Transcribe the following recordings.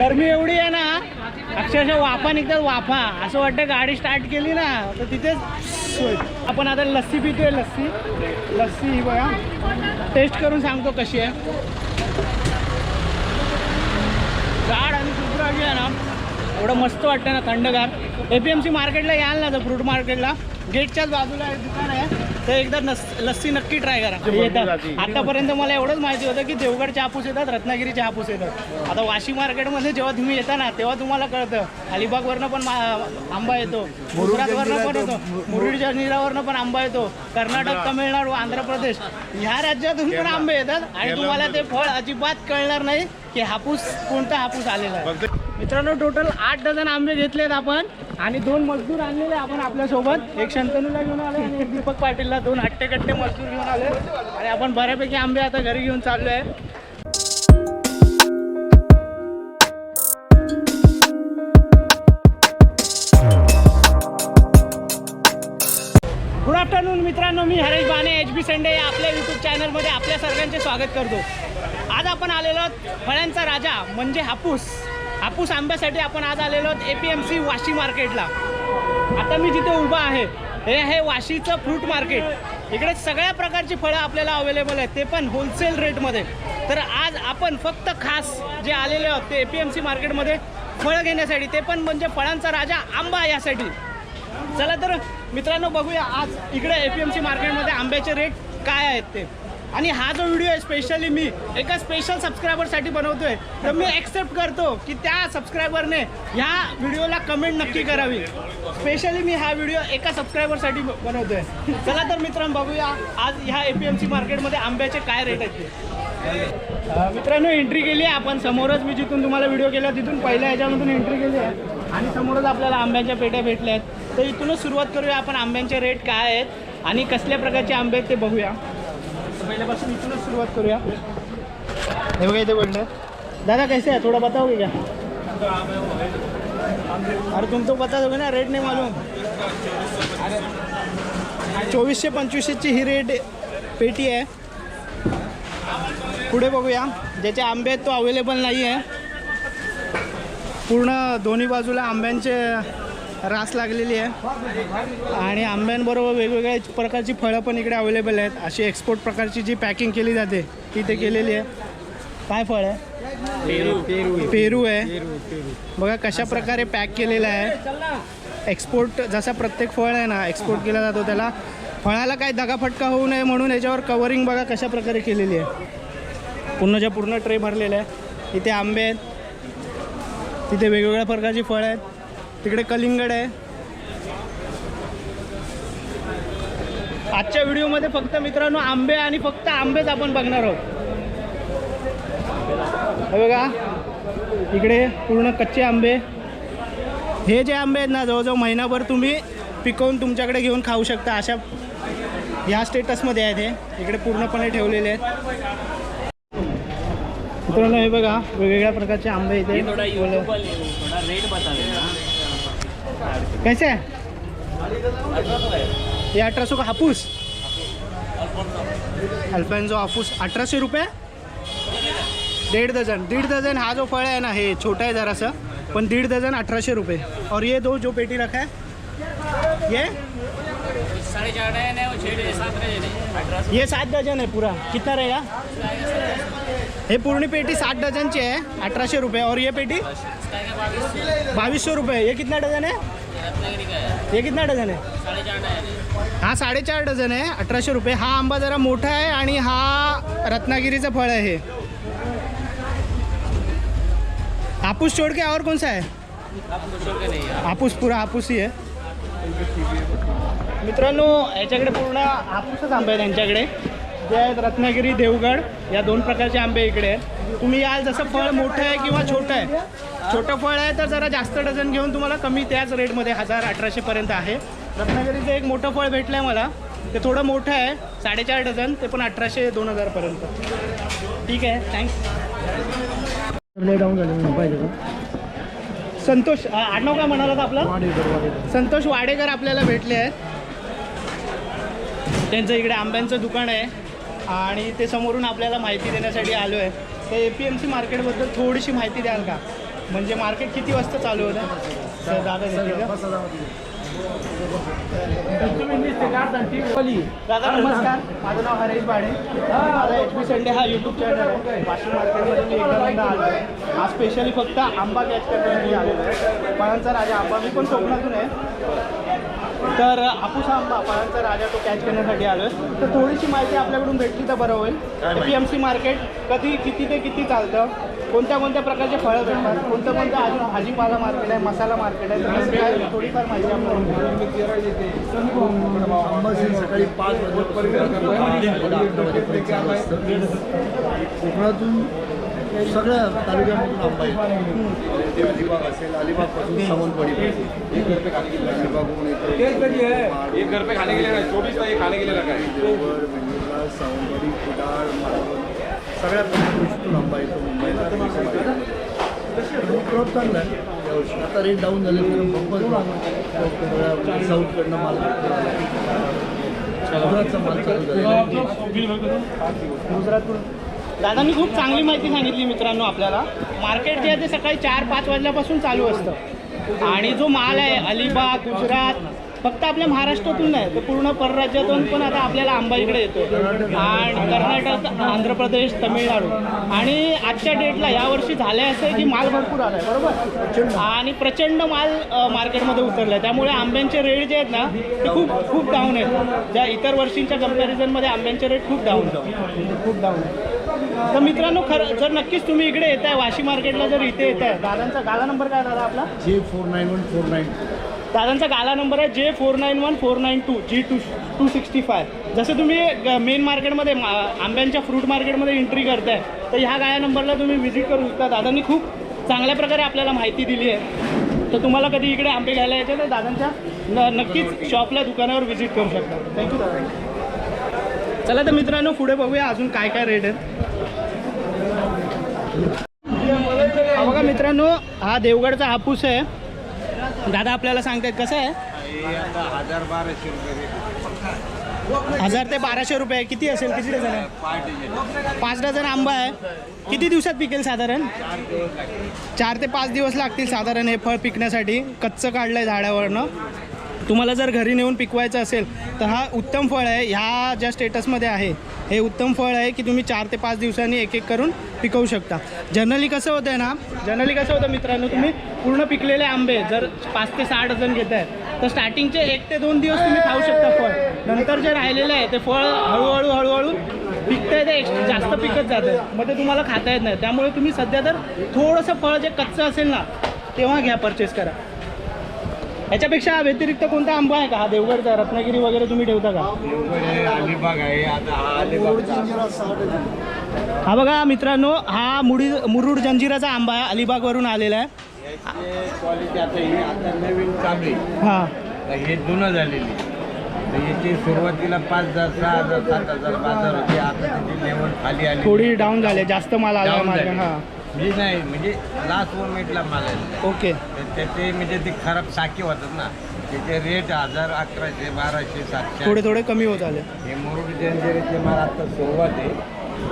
गरमी एवढी आहे ना अक्षरशः वाफा निघतात वाफा. असं वाटतं गाडी स्टार्ट केली ना तर तिथेच सोय. आपण आता लस्सी पितोय लस्सी. लस्सी ही बघा. टेस्ट करून सांगतो कशी आहे. गाड आणि सुप्रागी आहे ना. एवढं मस्त वाटतं ना थंडगार. ए पी एम सी मार्केटला याल ना तर फ्रूट मार्केटला गेटच्याच बाजूला एक दुकान आहे. तर एकदा नस लस्सी नक्की ट्राय करा. येतात आतापर्यंत मला एवढंच माहिती होतं की देवगडचे हापूस येतात रत्नागिरीचे हापूस येतात. आता वाशी मार्केटमध्ये जेव्हा तुम्ही येता ना तेव्हा तुम्हाला कळतं. अलिबागवरनं पण आंबा येतो. गुजरातवरनं पण येतो. मुरुडच्या निरावरनं पण आंबा येतो. कर्नाटक तमिळनाडू आंध्र प्रदेश. ह्या राज्यातून पण आंबे येतात आणि तुम्हाला ते फळ अजिबात कळणार नाही. की हापूस कोणता हापूस आलेला आहे? मित्रांनो टोटल आठ डझन आंबे घेतलेत आपण आणि दोन मजदूर आणलेले आपण आपल्यासोबत. एक शंतनूला घेऊन आले आणि एक दीपक पाटीलला. दोन हट्टेकट्टे मजदूर घेऊन आले आणि आपण बऱ्यापैकी आंबे आता घरी घेऊन चाललो आहे गुड आफ्टरनून मित्रांनो मी Haresh Bane H B Sunday आपल्या यूट्यूब चॅनलमध्ये आपल्या सर्वांचे स्वागत करतो. आज आपण आलेलो आहोत फळांचा राजा म्हणजे हापूस. हापूस आंब्यासाठी आपण आज आलेलो आहोत A P M C Vashi मार्केटला. आता मी जिथे उभा आहे हे आहे वाशीचं फ्रूट मार्केट. इकडे सगळ्या प्रकारची फळं आपल्याला अवेलेबल आहेत ते पण होलसेल रेटमध्ये तर आज आपण फक्त खास जे आलेले आहोत ते ए पी एम सी मार्केटमध्ये फळं घेण्यासाठी ते पण म्हणजे फळांचा राजा आंबा यासाठी. चला तर मित्रांनो बघूया आज इकडे ए पी एम सी मार्केटमध्ये आंब्याचे रेट काय आहेत ते. आणि हा जो व्हिडिओ आहे स्पेशली मी एका स्पेशल सबस्क्रायबरसाठी बनवतोय. तर मी एक्सेप्ट करतो की त्या सबस्क्रायबरने ह्या व्हिडिओला कमेंट नक्की करावी. स्पेशली मी हा व्हिडिओ एका सबस्क्रायबरसाठी ब- बनवतोय. चला तर मित्रांनो बघूया. आज ह्या ए पी एम सी मार्केटमध्ये आंब्याचे काय रेट आहेत ते. मित्रांनो एंट्री केली आहे आपण. समोरच मी जिथून तुम्हाला व्हिडिओ केला तिथून पहिल्या ह्याच्यामधून एंट्री केली आहे. आणि समोरच आपल्याला आंब्याच्या पेट्या भेटल्या आहेत. तर इथूनच सुरुवात करूया आपण आंब्यांचे रेट काय आहेत आणि कसल्या प्रकारचे आंबे आहेत ते बघूया. पहिल्यापासून इथूनच सुरुवात करूया. हे बघा इथे बोललं दादा कैसे आहे? थोडा बताओगे क्या? अरे तुम तो बता दोगे ना रेट नाही मालूम. चोवीसशे पंचवीसशेची ही रेट पेटी आहे. पुढे बघूया. ज्याचे आंबे आहेत तो अवेलेबल नाही आहे पूर्ण दोन्ही बाजूला आंब्यांचे रास लागलेली आहे. आणि आंब्यांबरोबर वेगवेगळ्या प्रकारची फळं पण इकडे अवेलेबल आहेत. अशी एक्सपोर्ट प्रकारची जी पॅकिंग केली जाते ती इथे केलेली आहे. काय फळ आहे? पेरू. आहे. बघा कशा प्रकारे पॅक केलेलं आहे. एक्सपोर्ट जसा प्रत्येक फळ आहे ना एक्सपोर्ट केला जातो त्याला. फळाला काय दगाफटका होऊ नये म्हणून याच्यावर कवरिंग बघा कशा प्रकारे केलेली आहे. पूर्णच्या पूर्ण ट्रे भरलेले आहे इथे आंबे आहेत. तिथे वेगवेगळ्या प्रकारची फळं आहेत. तिकडे कलिंगड आहे. आजच्या व्हिडिओमध्ये फक्त मित्रांनो आंबे आणि फक्त आंबेच आपण बघणार आहोत. हे बघा इकडे पूर्ण कच्चे आंबे. हे जे आंबे आहेत ना जवळजवळ महिनाभर तुम्ही पिकवून तुमच्याकडे घेऊन खाऊ शकता. अशा ह्या स्टेटसमध्ये आहेत हे. इकडे पूर्णपणे ठेवलेले आहेत. मित्रांनो हे बघा वेगवेगळ्या प्रकारचे आंबे इथे थोड़ा बोल- यूट्यूब पर थोड़ा रेट बता देना कैसे ये अठराशे का हापूस? अल्फान्झो हापूस अठराशे रुपये? दीड डझन दीड डझन हा जो फळ आहे ना हे छोटा आहे जरासं पण दीड डझन अठराशे रुपये. और ये दो जो पेटी रखा है ये? सात डजन है ये सात डझन पूरा। कितना रहेगा? हे पूर्ण पेटी सात डझनची आहे अठराशे रुपये. और ये पेटी? बावीसशे रुपये. ये कितना डझन आहे हे ये कितना डझन आहे? हा साडेचार डझन आहे अठराशे रुपये. हा आंबा जरा मोठा आहे आणि हा रत्नागिरीचं फळ आहे. हे हापूस छोड़ के और कोणसा आहे? हापूस पुरा हापूस ही आहे. मित्रांनो याच्याकडे पूर्ण हापूसच आंबे आहेत त्यांच्याकडे जे आहेत रत्नागिरी देवगड या दोन प्रकारचे आंबे इकडे आहेत. तुम्ही याल जसं फळ मोठं आहे किंवा छोटं आहे छोटं फळ आहे तर जरा जास्त डझन घेऊन तुम्हाला कमी त्याच रेटमध्ये हजार अठराशेपर्यंत आहे. रत्नागिरीचं एक मोठं फळ भेटलं आहे मला. ते थोडं मोठं आहे साडेचार डझन ते पण अठराशे दोन हजारपर्यंत ठीक आहे थँक्स डाऊन झाले पाहिजे का? संतोष आ- आडनाव काय म्हणालात आपलं? संतोष वाडेकर आपल्याला भेटले आहेत. त्यांचं इकडे आंब्यांचं दुकान आहे आणि ते समोरून आपल्याला माहिती देण्यासाठी आलो आहे तर ए पी एम सी मार्केटबद्दल थोडीशी माहिती द्याल का? म्हणजे मार्केट किती वाजता चालू होतं? सर दादा? दादा नमस्कार. माझं नाव हरेश बाडे. माझा एच पी संडे हा यूट्यूब चॅनल आहे. वाशिम मार्केटमध्ये मी एकदा आलो आहे. आज स्पेशली फक्त आंबा कॅच करण्यासाठी आलेलो आहे. फळांचा राजा आंबा. मी पण कोकणातून आहे. तर हापूस हा आंबा फळांचा राजा तो कॅच करण्यासाठी आलो आहे तर थोडीशी माहिती आपल्याकडून भेटली तर बरं होईल. पी एम सी मार्केट कधी किती ते किती चालतं? कोणत्या कोणत्या प्रकारचे फळं भेटतात? कोणत्या कोणत्या अजून भाजीपाला मार्केट आहे मसाला मार्केट आहे? तर काय थोडीफार माहिती आपल्याला अंबासी सकाळी पाच वाजेपर्यंत. कोकणातून सगळ्या तालुक्यांमधून आंबा येतो अलिबाग असेल अलिबागपासून अलिबागहून येतो एक घर पे खाने के लिए रखा है चौबीस का ये खाने के लिए रखा है देवगड वेंगुर्ला सावंतवाडी कुडाळ मालवण सगळ्या गोष्टीतून आंबा येतो मुंबईला. क्रॉप चांगला आहे यावर्षी आता रेट डाऊन झाले बंपर साऊथकडनं माल गुजरातचा माल चालू झालेला आहे गुजरातून दादांनी खूप चांगली माहिती सांगितली मित्रांनो आपल्याला. मार्केट जे आहे ते सकाळी चार पाच वाजल्यापासून चालू असतं. आणि जो माल आहे अलिबाग गुजरात फक्त आपल्या महाराष्ट्रातून नाही तर पूर्ण परराज्यातून पण आता आपल्याला आंबा इकडे येतो आणि कर्नाटक आंध्र प्रदेश तमिळनाडू. आणि आजच्या डेटला यावर्षी झालं असं की माल भरपूर आला आहे बरोबर? आणि प्रचंड माल मार्केटमध्ये उतरला आहे त्यामुळे आंब्यांचे रेट जे आहेत ना ते खूप खूप डाऊन आहेत. ज्या इतर वर्षींच्या कम्पॅरिझनमध्ये आंब्यांचे रेट खूप डाऊन खूप डाऊन तर मित्रांनो खरं जर नक्कीच तुम्ही इकडे येत आहे वाशी मार्केटला जर इथे येत आहे दादांचा गाला नंबर काय दादा आपला? J four nine one four nine. दादांचा गाला नंबर आहे J four nine one four nine two G two two sixty five. जसं तुम्ही मेन मार्केटमध्ये मा- आंब्यांच्या फ्रूट मार्केटमध्ये एंट्री करताय तर ह्या गाळ्या नंबरला तुम्ही व्हिजिट करू शकता. दादांनी खूप चांगल्या प्रकारे आपल्याला माहिती दिली आहे. तर तुम्हाला कधी इकडे आंबे घ्यायला यायचे तर दादांच्या न नक्कीच शॉपला दुकानावर व्हिजिट करू शकता. थँक्यू दादा. चला तर मित्रांनो पुढे बघूया अजून काय काय रेट आहे बघा मित्रांनो हा देवगडचा हापूस आहे. दादा आपल्याला सांगतायत कसं आहे? हजार बाराशे रुपये हजार ते बाराशे रुपये. किती असेल? किती डझन आहे? पाच डझन आंबा आहे. किती दिवसात पिकेल साधारण? चार ते पाच दिवस लागतील साधारण हे फळ पिकण्यासाठी. कच्चं काढलं आहे झाडावरनं. तुम्हाला जर घरी नेऊन पिकवायचं असेल तर हा उत्तम फळ आहे. ह्या ज्या स्टेटसमध्ये आहे हे उत्तम फळ आहे की तुम्ही चार ते पाच दिवसांनी एक एक करून पिकवू शकता. जनरली कसं होतं आहे ना जनरली कसं होतं मित्रांनो तुम्ही पूर्ण पिकलेले आंबे जर पाच ते सहा डझन घेत आहे तर स्टार्टिंगचे एक ते दोन दिवस तुम्ही खाऊ शकता फळ. नंतर जे राहिलेलं आहे ते फळ हळूहळू हळूहळू पिकतंय ते एक्स्ट्रा जास्त पिकत जातं मग ते तुम्हाला खाता येत नाही. त्यामुळे तुम्ही सध्या तर थोडंसं फळ जे कच्चं असेल ना तेव्हा घ्या परचेस करा. याच्यापेक्षा व्यतिरिक्त कोणता आंबा आहे का? हा देवगडचा रत्नागिरी वगैरे तुम्ही ठेवता का? अलिबाग आहे आता हा अलिबाग हा बघा मित्रांनो हा मुडी मुरुड जंजिराचा आंबा आहे अलिबागवरून आलेला आहे. क्वालिटी आता ही आता नवीन हां. हे जुनं झालेली तर याची सुरुवातीला पाच हजार सहा हजार सात हजार बाजार होते. आता त्याची लेवल खाली आली थोडी डाऊन झाली जास्त माल आला Down झाली. हां. म्हणजे नाही म्हणजे लास्ट मोमेंटला माल आहे. ओके त्याचे म्हणजे ते खराब साखी होतात ना. त्याचे रेट हजार अकराशे बाराशे सातशे. थोडे थोडे कमी होत आले. हे मुरुड जंजिरेचे माल आता सुरुवात आहे.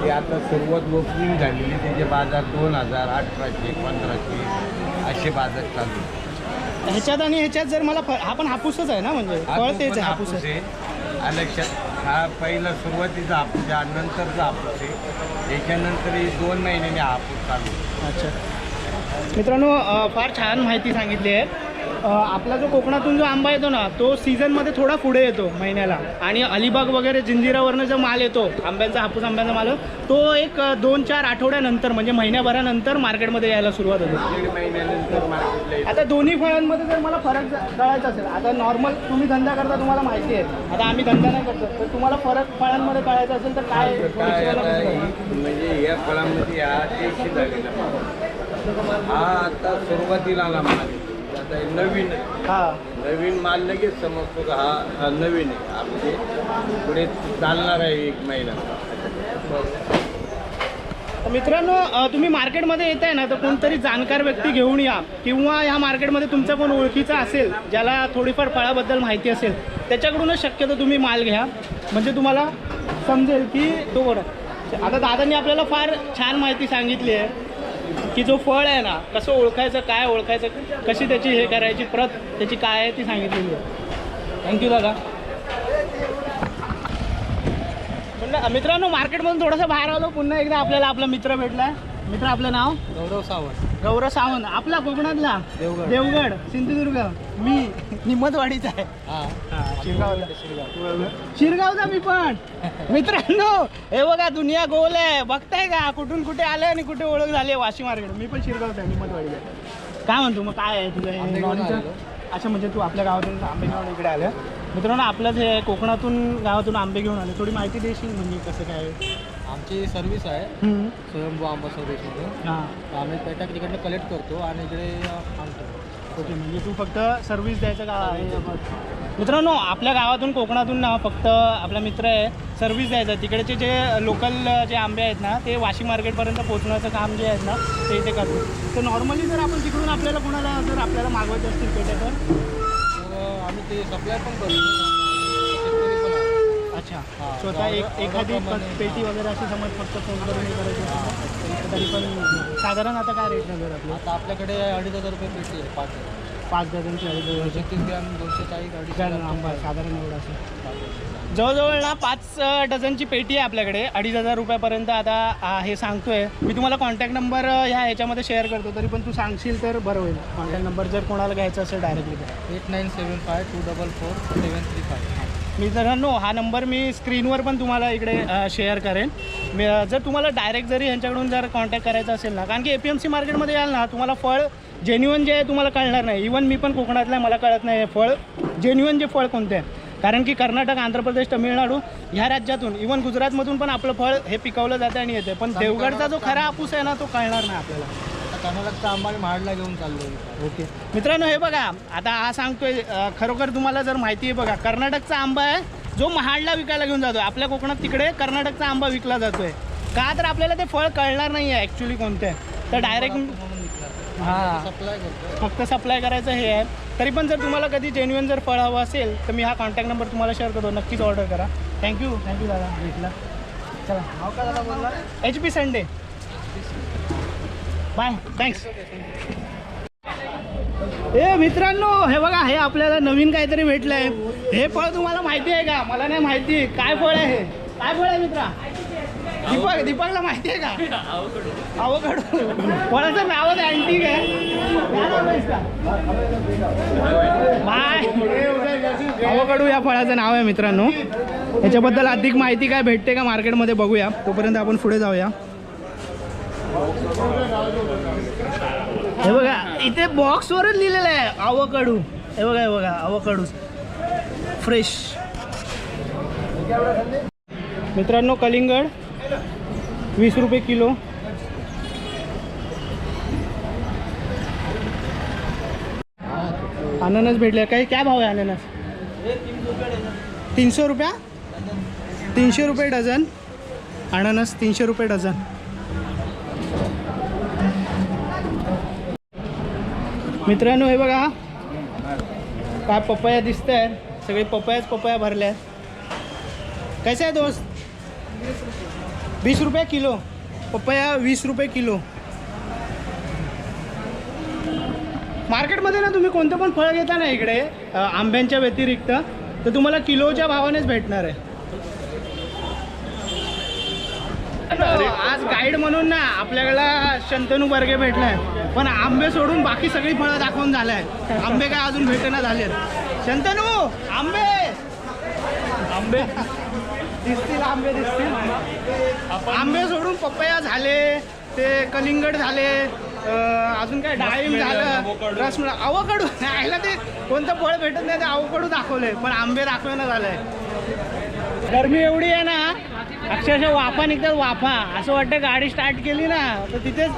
ते आता सुरुवात ओपनिंग झालेली त्याचे बाजार दोन हजार अठराशे पंधराशे असे बाजार चालू. ह्याच्यात आणि ह्याच्यात जर मला फ- हा पण हापूसच आहे ना म्हणजे? फळ तो तेच पण आहे हापूस हापूस आहे. आहे. हा लक्षात हा पहिला सुरुवातीचा हापूस आहे हा नंतरचा हापूस आहे. याच्यानंतर हे दोन महिन्याने हापूस चालू. अच्छा. मित्रांनो फार छान माहिती सांगितली आहे. आपला जो कोकणातून जो आंबा येतो ना तो सीझनमध्ये थोडा पुढे येतो महिन्याला. आणि अलिबाग वगैरे जिंजिरावरनं जो माल येतो आंब्यांचा हापूस आंब्यांचा माल तो एक दोन चार आठवड्यानंतर म्हणजे महिन्याभरानंतर मार्केटमध्ये यायला सुरुवात होते. आता दोन्ही फळांमध्ये जर मला फरक कळायचा असेल आता नॉर्मल तुम्ही धंदा करता तुम्हाला माहिती आहे. आता आम्ही धंदा नाही करतो तर तुम्हाला फरक फळांमध्ये कळायचा असेल तर काय म्हणजे या फळामध्ये हा आता सुरुवातीला आला माल. आता हे नवीन आहे. हां. नवीन माल लगेच समजतो का हा हा नवीन आहे. म्हणजे पुढे चालणार आहे एक महिना. तर मित्रांनो अ, तुम्ही मार्केटमध्ये येत आहे ना तर कोणतरी जाणकार व्यक्ती घेऊन या. किंवा ह्या मार्केटमध्ये तुमचा कोण ओळखीचा असेल ज्याला थोडीफार फळाबद्दल माहिती असेल त्याच्याकडूनच शक्यतो तुम्ही माल घ्या. म्हणजे तुम्हाला समजेल की तो बरं. आता दादांनी आपल्याला फार छान माहिती सांगितली आहे. की जो फळ आहे ना कसं ओळखायचं काय ओळखायचं कशी त्याची हे करायची प्रत त्याची काय आहे ती सांगितलेली आहे थँक्यू दादा. म्हणलं मित्रांनो मार्केटमधून थोडंसं बाहेर आलो. पुन्हा एकदा आपल्याला आपला मित्र भेटला मित्र आपलं नाव? गौरव सावंत. गौरव सावंत आपला कोकणातला. देवगड. देवगड सिंधुदुर्ग. मी निमतवाडीचा आहे. शिरगावचा मी पण. मित्रांनो हे बघा दुनिया गोल आहे. बघताय का? कुठून कुठे आले आणि कुठे ओळख झाली वाशी मार्केट मी पण शिरगावचा आहे निमतवाडीला काय म्हणतो मग? काय आहे तुझं. अच्छा म्हणजे तू आपल्या गावातून आंबेगाव इकडे आलं मित्रांनो आपलंच हे कोकणातून गावातून आंबे घेऊन आले. थोडी माहिती देशील म्हणजे कसं काय? आमची सर्व्हिस आहे. हम्म. स्वयंभू आंबा सर्व्हिसमध्ये हां. आम्ही पेटा तिकडनं कलेक्ट करतो आणि इकडे आणतो. ओके म्हणजे तू फक्त सर्व्हिस द्यायचं का? आहे मित्रांनो आपल्या गावातून कोकणातून ना फक्त आपला मित्र आहे सर्व्हिस द्यायचं. तिकडचे जे लोकल जे आंबे आहेत ना ते वाशी मार्केटपर्यंत पोहोचण्याचं काम जे आहेत ना ते इथे करतो. तर नॉर्मली जर आपण तिकडून आपल्याला कोणाला जर आपल्याला मागवायचे असतील पेटे तर? तर आम्ही ते सप्लाय पण करतो आहे. अच्छा. स्वतः एक एखादी गावाप्रमाणे, पेटी वगैरे अशी समज फक्त फोन करून हे करायची असेल तर पण साधारण आता काय रेट नगर आपलं? आता आपल्याकडे अडीच हजार रुपये पेटी आहे पाच पाच डझनची अडीच दोनशे तीस ग्रॅम? दोनशे चाळीस अडीच आंबा साधारण एवढं असेल. जवळजवळ ना पाच डझनची पेटी आहे आपल्याकडे. अडीच हजार रुपयापर्यंत आता हे सांगतोय. मी तुम्हाला कॉन्टॅक्ट नंबर ह्या ह्याच्यामध्ये शेअर करतो. तरी पण तू सांगशील तर बरं होईल. कॉन्टॅक्ट नंबर जर कोणाला घ्यायचा असेल directly eight nine seven five two double four seven three five. मित्रांनो हा नंबर मी स्क्रीनवर पण तुम्हाला इकडे शेअर करेन. मी जर तुम्हाला डायरेक्ट जरी ह्यांच्याकडून जर कॉन्टॅक्ट करायचा असेल ना कारण की ए पी एम सी मार्केटमध्ये याल ना तुम्हाला फळ जेन्युअन जे आहे तुम्हाला कळणार नाही. इवन मी पण कोकणातलं आहे मला कळत नाही हे फळ. जेन्युअन जे फळ कोणते आहे कारण की कर्नाटक आंध्र प्रदेश तमिळनाडू ह्या राज्यातून इवन गुजरातमधून पण आपलं फळ हे पिकवलं जातं आणि येते. पण देवगडचा जो खरा हापूस आहे ना तो कळणार नाही आपल्याला. कर्नाटकचा आंबा महाडला घेऊन चाललो ओके. मित्रांनो हे बघा आता हा सांगतोय अ, खरोखर तुम्हाला जर माहिती आहे बघा कर्नाटकचा आंबा आहे जो महाडला विकायला घेऊन जातोय. आपल्या कोकणात तिकडे कर्नाटकचा आंबा विकला जातोय. का तर आपल्याला ते फळ कळणार नाही आहे ॲक्च्युली कोणते आहे. तर डायरेक्ट हां. सप्लाय करतो फक्त सप्लाय करायचं हे आहे. तरी पण जर तुम्हाला कधी जेन्युअन जर फळ हवं असेल तर मी हा कॉन्टॅक्ट नंबर तुम्हाला शेअर करतो. नक्कीच ऑर्डर करा. थँक्यू थँक्यू दादा. भेटला. चला. नाव का दादा बोलला H P Sunday bye thanks ए मित्रांनो हे बघा हे आपल्याला नवीन काहीतरी भेटलंय. हे फळ तुम्हाला माहिती आहे का? मला नाही माहिती. काय फळ आहे हे? काय फळ आहे मित्रा? दीपक दीपकला माहिती आहे का? अवघड फळाचं नावच अँटिक आहे. नाव आहे बाय अवकडू या फळाचं नाव आहे मित्रांनो. याच्याबद्दल अधिक माहिती काय भेटते का मार्केटमध्ये बघूया. तोपर्यंत आपण पुढे जाऊया. हे बघा इथे बॉक्सवरच लिहिलेलं आहे आवकडू हे बघा हे बघा आवकडू फ्रेश मित्रांनो कलिंगड वीस रुपये किलो. अननस भेटले. काही काय भाव आहे अननस? तीनशे रुपया? तीनशे रुपये डझन. अननस तीनशे रुपये डझन. मित्रांनो हे बघा. काय पपया दिसत आहेत सगळे पपयाच पपया भरल्या आहेत कैसे आहे दोस्त? वीस रुपये किलो. पपया वीस रुपये किलो. मार्केटमध्ये ना तुम्ही कोणतं पण फळ घेता ना इकडे आंब्यांच्या व्यतिरिक्त तर तुम्हाला किलोच्या भावानेच भेटणार आहे. आज गाईड म्हणून ना आपल्याला शंतनू बर्गे भेटलाय पण आंबे सोडून बाकी सगळी फळं दाखवून झालाय. आंबे काय अजून भेटेना झालेत. शंतनू आंबे! आंबे? दिसतील आंबे दिसतील. आंबे सोडून पपया झाले ते कलिंगड झाले अजून काय डाळिंब झालं रसमला अवकडू आयला ते कोणतं फळ भेटत नाही ते अवकडू दाखवलंय पण आंबे दाखवेना झालंय. गरमी एवढी आहे ना अक्षरशः वाफा निघतात वाफा. असं वाटतं गाडी स्टार्ट केली ना तर तिथेच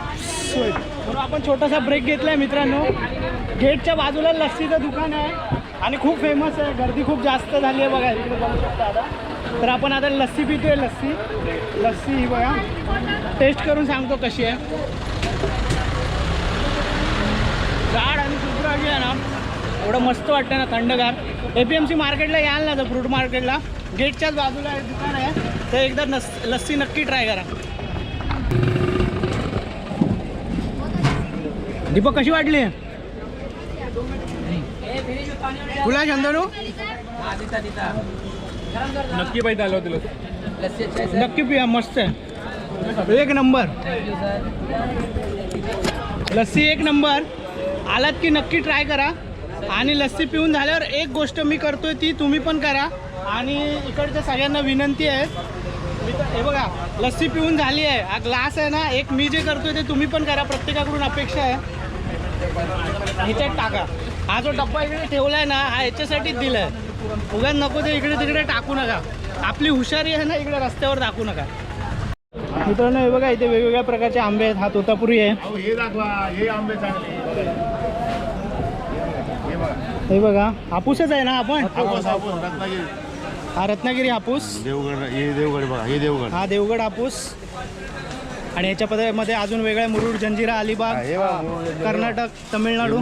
सोय आपण छोटासा ब्रेक घेतलाय मित्रांनो. गेटच्या बाजूला लस्सीचं दुकान आहे आणि खूप फेमस आहे. गर्दी खूप जास्त झाली आहे बघा इकडे बघू शकता आता. तर आपण आता लस्सी पितोय लस्सी. लस्सी ही बघा. टेस्ट करून सांगतो कशी आहे. जाड आणि शुभ्र अशी आहे ना. एवढं मस्त वाटतं ना थंडगार. ए पी एम सी मार्केटला याल ना तर फ्रूट मार्केटला गेटच्याच बाजूला एक दुकान आहे. तर एकदा नस लस्सी नक्की ट्राय करा. दीपक कशी वाटली? तुला शंतनू? नक्की पाहिजे आलो तुला नक्की पिया मस्त आहे. एक नंबर. लस्सी एक नंबर. आलात की नक्की ट्राय करा. आणि लस्सी पिऊन झाल्यावर एक गोष्ट मी करतोय ती तुम्ही पण करा. आणि इकडच्या सगळ्यांना विनंती आहे. हे बघा लस्सी पिऊन झाली आहे. हा ग्लास आहे ना एक मी जे करतोय ते तुम्ही पण करा. प्रत्येकाकडून अपेक्षा आहे. ह्याच्यात टाका. हा जो डब्बा इकडे ठेवलाय ना हा याच्यासाठीच दिलाय. उगाच नको ते इकडे तिकडे टाकू नका. आपली हुशारी आहे ना इकडे रस्त्यावर दाखवू नका. मित्रांनो हे बघा इथे वेगवेगळ्या प्रकारचे आंबे आहेत. हा तोतापुरी आहे. हे दाखवा हे आंबे चांगले हे बघा. हे हापूसच आहे ना आपण? हा रत्नागिरी हापूस. देवगड हे देवगड बघा हे देवगड. हा देवगड हापूस. आणि याच्या पद- मध्ये अजून वेगळ्या मुरुड जंजिरा अलिबाग. कर्नाटक तमिळनाडू.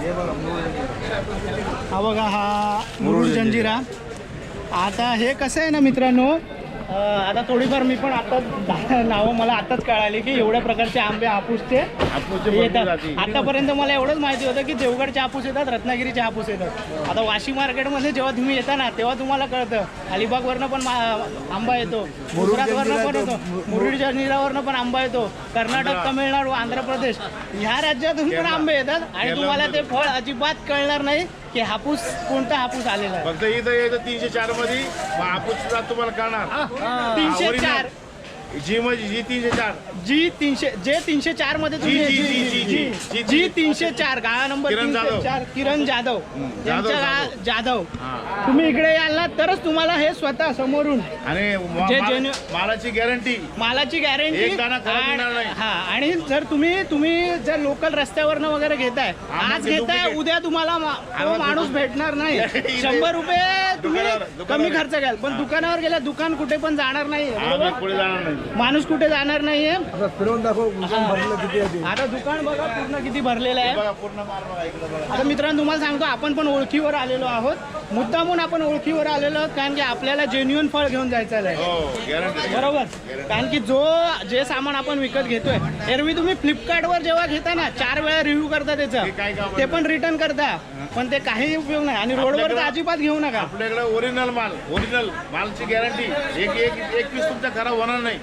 हे बघा मुरुड जंजिरा. हा मुरुड जंजिरा आता हे कसं आहे ना मित्रांनो आता थोडीफार मी पण आता नावं मला आताच कळाली की एवढ्या प्रकारचे आंबे हापूसचे येतात. आतापर्यंत मला एवढंच माहिती होतं की देवगडचे हापूस येतात रत्नागिरीचे हापूस येतात. आता वाशी मार्केटमध्ये जेव्हा तुम्ही येता ना तेव्हा तुम्हाला कळतं. अलिबागवरनं पण आंबा येतो. गुजरातवरनं पण येतो. मुरुड जंजिरावरनं पण आंबा येतो. कर्नाटक तमिळनाडू आंध्र प्रदेश. ह्या राज्यातून पण आंबे येतात आणि तुम्हाला ते फळ अजिबात कळणार नाही. की हापूस कोणता हापूस आलेला आहे? फक्त इथं येतं तीनशे चारमध्ये मग हापूस तुम्हाला कळणार. तीनशे. चार. जी म्हणजे जी तीनशे चार जी तीनशे जे तीनशे चारमध्ये तुम्ही जी, जी, जी- जी, जी- जी- जी तीनशे चार गाळा नंबर किरण तीनशे जाधव. चार किरण जाधव यांच्या जाधव. जाधव हा. तुम्ही इकडे याल ना तरच तुम्हाला हे स्वतः समोरून आणि मा- जे माल- genu- मालाची गॅरंटी मालाची गॅरंटी एक दाणा खराब होणार नाही. हा आणि जर तुम्ही तुम्ही जर लोकल रस्त्यावरनं वगैरे घेताय हा, मग आज ते घेताय duplicate. उद्या तुम्हाला मा- तो मग माणूस भेटणार नाही शंभर रुपये तुम्ही कमी. खर्च घ्याल. पण दुकानावर गेल्या दुकान कुठे पण जाणार नाही बरोबर? पुढे जाणार नाही. माणूस कुठे जाणार नाहीये. आता फिरवून दाखव दुकान भरलं किती आहे ते. आता दुकान बघा पूर्ण किती भरलेलं आहे. बघा पूर्ण माल बघा इकडे बघा. आता मित्रांनो तुम्हाला सांगतो आपण पण ओळखीवर आलेलो आहोत. मुद्दामून आपण ओळखीवर आलेलो आहोत कारण की आपल्याला जेन्युअन फळ घेऊन जायचं आहे. हो गॅरंटी बरोबर? कारण की जो जे सामान आपण विकत घेतोय एरवी तुम्ही फ्लिपकार्टवर जेव्हा घेता ना चार वेळा रिव्ह्यू करता ते काय त्याचं काम ते पण रिटर्न करता. पण ते काही उपयोग नाही. आणि रोडवर तर आपल्याकडं- अजिबात घेऊ नका. आपल्याकडे ओरिजिनल माल ओरिजिनल मालची गॅरंटी एक एक एक पीस तुमचा खराब होणार नाही.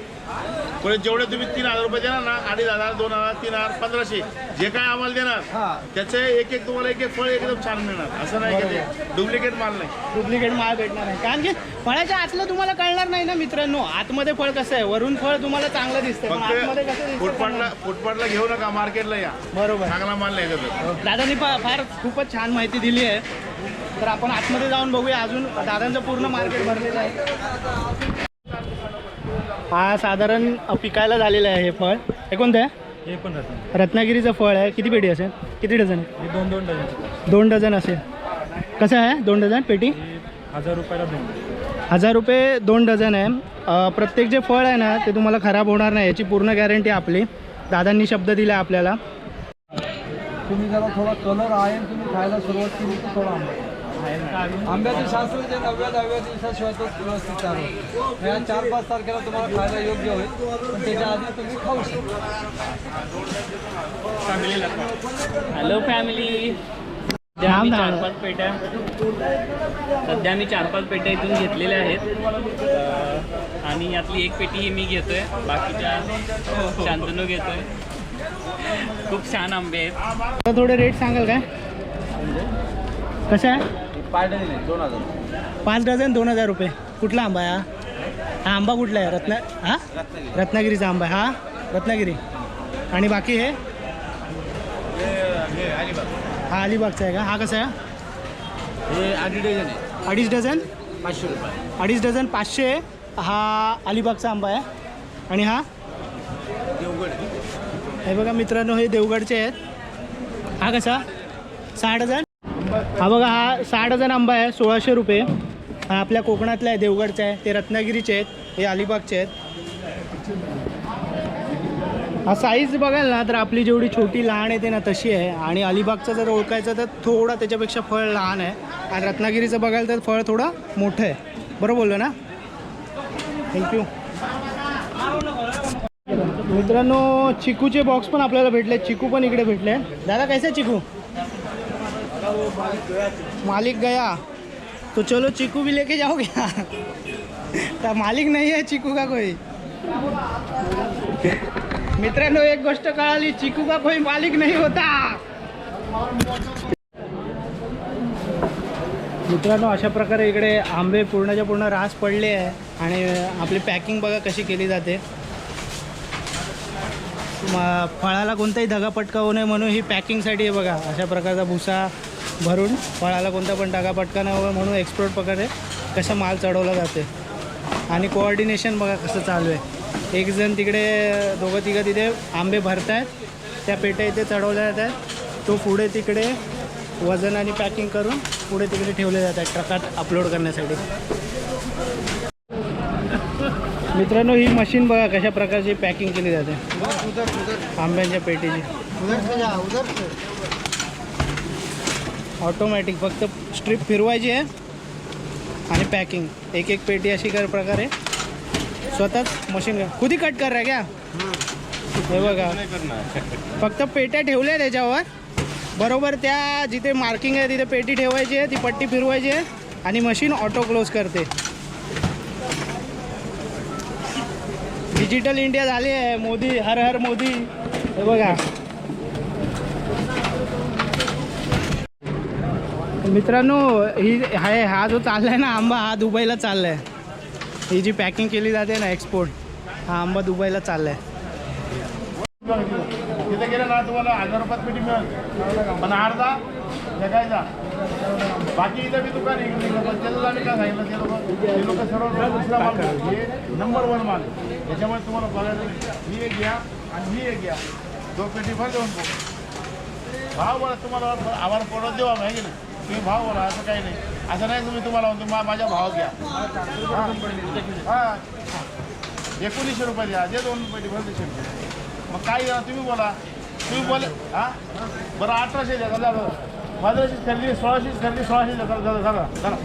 पुढे जेवढे तुम्ही तीन हजार रुपये देणार ना अडीच हजार दोन हजार तीन हजार पंधराशे जे काय आम्हाला देणार त्याचे एक एक तुम्हाला एक एक फळ एकदम छान मिळणार. असं नाही की ते? डुप्लिकेट माल नाही. डुप्लिकेट माल भेटणार नाही. कारण की फळाच्या आतलं तुम्हाला कळणार नाही ना मित्रांनो. आतमध्ये फळ कसं आहे? वरून फळ तुम्हाला चांगलं दिसतं पण आतमध्ये कसं फक्त दिसतं फुटपाटला फुटपाटला घेऊ नका मार्केटला या. बरोबर. चांगला माल नाही त्याच्यात दादांनी फार खूपच छान माहिती दिली आहे. तर आपण आतमध्ये जाऊन बघूया. अजून दादांचं पूर्ण मार्केट भरलेलं आहे. हा साधारण पिकायला झालेलं आहे हे फळ. हे कोणतं आहे? हे पण रत्नागिरीचं फळ आहे. किती पेटी असेल? किती डझन हे दोन दोन डझन दोन डझन असेल. कसं आहे? दोन डझन पेटी? हे हजार रुपयाला दोन हजार रुपये दोन डझन आहे. अ, प्रत्येक जे फळ आहे ना ते तुम्हाला खराब होणार नाही. याची पूर्ण गॅरंटी आपली. दादांनी शब्द दिला आहे आपल्याला. तुम्ही जरा थोडा कलर आहे तुम्ही खायला सुरुवात केली की थोडा आंबा आंब्याचे शास्त्र जे नवव्या दहाव्या दिवसाशिवायच व्यवस्थित चालू. या चार पाच तारखेला तुम्हाला खायला योग्य होईल. पण त्याच्या आधी तुम्ही खाऊ शकता. हॅलो फॅमिली सध्या आम्ही. चार पाच पेट्या सध्या आम्ही चार पाच पेट्या इथून घेतलेल्या आहेत. आणि यातली एक पेटी ही मी घेतोय. बाकीच्या शांतनू घेतोय. खूप छान आंबे आहेत. थोडे रेट सांगाल काय कसं आहे? दोन हजार पाच डझन दोन हजार रुपये. कुठला आंबा आहे हा? हा आंबा कुठला आहे? रत्ना हा? रत्नागिरीचा आंबा आहे. हा? रत्नागिरी. आणि बाकी हे? हा अलिबागचा आहे का? हा कसा आहे? हे आधी डझन आहे. अडीच डझन? पाचशे रुपये. अडीच डझन पाचशे हा अलिबागचा आंबा आहे. आणि हा? हे बघा मित्रांनो हे देवगडचे आहेत. हा कसा? सहा डझन? हा बघा हा साठ हजार आंबा आहे सोळाशे रुपये. हा आपल्या कोकणातला आहे देवगडचा आहे ते रत्नागिरीचे आहेत हे अलिबागचे आहेत. हा साईज बघाल ना तर आपली जेवढी छोटी लहान येते ना तशी आहे. आणि अलिबागचं जर ओळखायचं तर थोडा त्याच्यापेक्षा फळ लहान आहे. आणि रत्नागिरीचं बघाल तर फळ थोडं मोठं आहे. बरोबर बोललो ना? थँक्यू मित्रांनो चिकूचे बॉक्स पण आपल्याला भेटले चिकू पण इकडे भेटले. दादा कैसे चिकू? मालिक गया। तो चलो चिकू भी लेके जाओ क्या? तर मालिक नाही आहे चिकू का कोई। मित्रांनो एक गोष्ट कळाली चिकू का कोई मालिक नाही होता। मित्रांनो अशा प्रकारे इकडे आंबे पूर्णच्या पूर्ण रास पडले आहे आणि आपली पॅकिंग बघा कशी केली जाते. फळाला कोणताही धगापटका होऊ नये म्हणून ही पॅकिंगसाठी आहे बघा. अशा प्रकारचा भुसा भरून फळाला कोणता पण टाका पटकन हवं म्हणून एक्सपोर्ट प्रकारे कसा माल चढवला जाते आणि कोऑर्डिनेशन बघा कसं चालू आहे. एक जण तिकडे दोघं तिघं तिथे आंबे भरत आहेत त्या पेट्या इथे चढवल्या जात आहेत तो पुढे तिकडे वजन आणि पॅकिंग करून पुढे तिकडे ठेवले जात आहेत ट्रकात अपलोड करण्यासाठी. मित्रांनो ही मशीन बघा कशा प्रकारची पॅकिंग केली जाते. आंब्यांच्या पेटीची. ऑटोमॅटिक. फक्त स्ट्रीप फिरवायची आहे आणि पॅकिंग. एक एक पेटी अशी कर प्रकारे. स्वतःच मशीन खुदी कट कर रहा हे बघा. फक्त पेट्या ठेवल्या त्याच्यावर बरोबर त्या जिथे मार्किंग आहे तिथे पेटी ठेवायची आहे ती पट्टी फिरवायची आहे आणि मशीन ऑटो क्लोज करते. डिजिटल इंडिया झाली आहे. मोदी हर हर मोदी. हे बघा. मित्रांनो ही आहे हा जो चालला आहे ना आंबा हा दुबईला चाललाय. ही जी पॅकिंग केली जाते ना एक्सपोर्ट हा आंबा दुबईला चाललाय. तिथे गेलं ना तुम्हाला हजार रुपयात पेटी मिळेल. पण अर्धा जगायचा. बाकी इथं मी दुकान पण आम्ही काय सांगितलं ते लोक ते लोक सर्व दुसरा माल हे नंबर वन माल. त्याच्यामुळे याच्यामुळे तुम्हाला बघायला ही एक घ्या आणि ही एक घ्या. दोन पेटी भर देऊन बघू. भाव बोला तुम्हाला आम्हाला पडत देऊ आम्ही की नाही? तुम्ही भाव बोला असं काही नाही. असं नाही तुम्ही तुम्हाला म्हणतो मा- माझ्या भाव घ्या. हां. एकोणीसशे रुपये द्या जे दोन रुपये भर देशे रुपये मग काय द्या तुम्ही बोला. तुम्ही बोले हां? बरं अठराशे द्या चला पंधराशेच खरेदी सोळाशेच खरेदी सोळाशे द्या झालं झालं झालं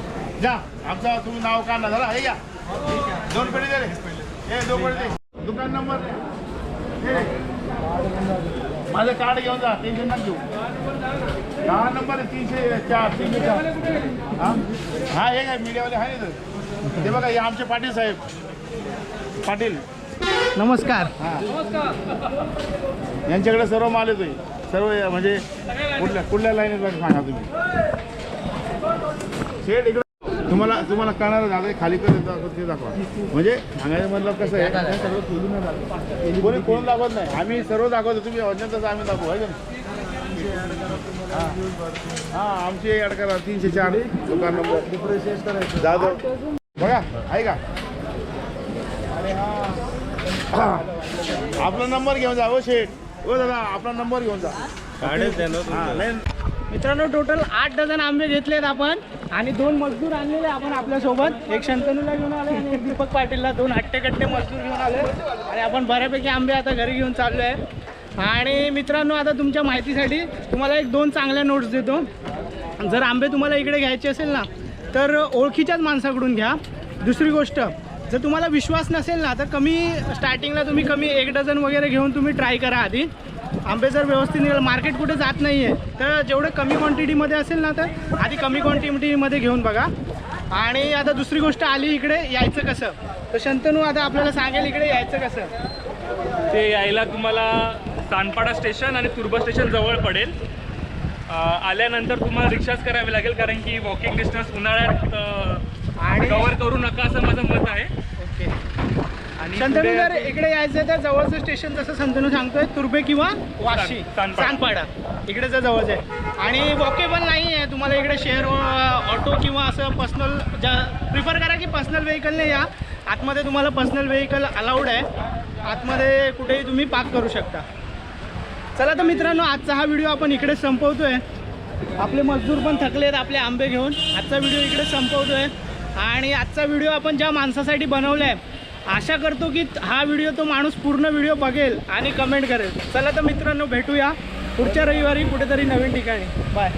जा आमचा तुम्ही नाव काढला झाला हे या दोन पेटी दे रे. हे दोन पेटी दे. दुकान नंबर माझं कार्ड घेऊन जा टेन्शन नका घेऊ. दहा नंबर तीनशे चार तीनशे चार. हा? हा हे काय मीडियावाले आहे ना. ते बघा हे आमचे पाटील साहेब. पाटील. नमस्कार. यांच्याकडे सर्व माल येतोय. सर्व या- म्हणजे कुठल्या कुठल्या लाईनीत सांगा तुम्ही. शेड इकडे तुम्हाला तुम्हाला कळणार दादा खाली कर दाखव ते दाखवा. म्हणजे सांगायचं मतलब कसं आहे हे सर्व दाखवत. कोणी कोण दाखवत नाही. आम्ही सर्व दाखवतो तुम्ही अजून तसं आम्ही दाखवू आहे? हा. हा आमची एक अडकरा तीनशे चार दुकान नंबर. जाधव बघा आहे का? आपला नंबर घेऊन जा हो शेठ. हो दादा आपला नंबर घेऊन जा. हा, नाही. मित्रांनो टोटल आठ डझन आंबे घेतलेत आपण. आणि दोन मजदूर आणलेले आपण आपल्यासोबत. एक शंतनूला घेऊन आलो आणि एक दीपक पाटीलला दोन हट्टेकट्टे मजदूर घेऊन आले आणि आपण बऱ्यापैकी आंबे आता घरी घेऊन चाललो आहे आणि मित्रांनो आता तुमच्या माहितीसाठी तुम्हाला एक दोन चांगल्या नोट्स देतो. जर आंबे तुम्हाला इकडे घ्यायचे असेल ना तर ओळखीच्याच माणसाकडून घ्या. दुसरी गोष्ट जर तुम्हाला विश्वास नसेल ना तर कमी स्टार्टिंगला तुम्ही कमी एक डझन वगैरे घेऊन तुम्ही ट्राय करा आधी. आंबे जर व्यवस्थित निघाल मार्केट कुठे जात नाही आहे तर जेवढं कमी क्वांटिटीमध्ये असेल ना तर आधी कमी क्वांटिटीमध्ये घेऊन बघा. आणि आता दुसरी गोष्ट आली इकडे यायचं कसं? तर शंतनू आता आपल्याला सांगेल इकडे यायचं कसं. ते यायला तुम्हाला सानपाडा स्टेशन आणि तुर्बा स्टेशन जवळ पडेल. आल्यानंतर तुम्हाला रिक्षाच करावी लागेल कारण की वॉकिंग डिस्टन्स उन्हाळ्यात आणि- कव्हर करू नका असं माझं मत आहे. आणि शंतनू जर इकडे यायचं तर जवळचं स्टेशन जसं शंतनू सांगतोय तुर्बे किंवा वाशी सानपाडा. सानपाडा इकडेचं जवळच आहे. आणि वॉकेबल नाही आहे तुम्हाला इकडे शेअर ऑटो किंवा असं पर्सनल ज्या प्रिफर करा की पर्सनल व्हेकलने या. आतमध्ये तुम्हाला पर्सनल व्हेकल अलाउड आहे. आतमध्ये कुठेही तुम्ही पार्क करू शकता. चला तर मित्रांनो आजचा हा व्हिडिओ आपण इकडे संपवतोय. आपले मजदूर पण थकलेत आपले आंबे घेऊन. आजचा व्हिडिओ इकडे संपवतोय. आणि आजचा व्हिडिओ आपण ज्या माणसासाठी बनवला आहे आशा करतो की हा व्हिडिओ तो माणूस पूर्ण व्हिडिओ बघेल आणि कमेंट करेल. चला तर मित्रांनो भेटूया पुढच्या रविवारी कुठेतरी नवीन ठिकाणी. बाय